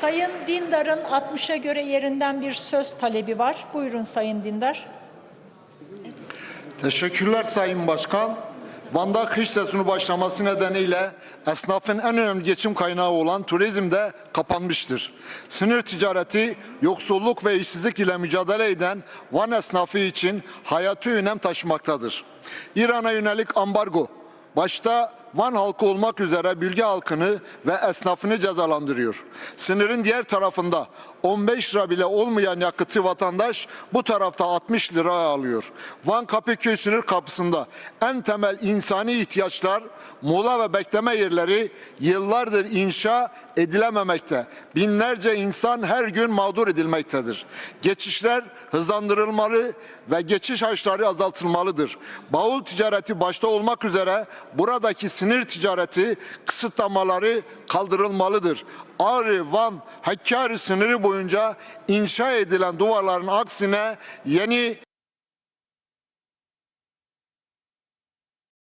Sayın Dindar'ın 60'a göre yerinden bir söz talebi var. Buyurun Sayın Dindar. Teşekkürler Sayın Başkan. Van'da kış sezonu başlaması nedeniyle esnafın en önemli geçim kaynağı olan turizm de kapanmıştır. Sınır ticareti, yoksulluk ve işsizlik ile mücadele eden Van esnafı için hayati önem taşımaktadır. İran'a yönelik ambargo, başta Van halkı olmak üzere bölge halkını ve esnafını cezalandırıyor. Sınırın diğer tarafında 15 lira bile olmayan yakıtı vatandaş bu tarafta 60 lira alıyor. Van Kapıköy sınır kapısında en temel insani ihtiyaçlar, mola ve bekleme yerleri yıllardır inşa edilememekte. Binlerce insan her gün mağdur edilmektedir. Geçişler hızlandırılmalı ve geçiş harçları azaltılmalıdır. Bavul ticareti başta olmak üzere buradaki sınır ticareti kısıtlamaları kaldırılmalıdır. Ağrı, Van, Hakkari sınırı boyunca inşa edilen duvarların aksine yeni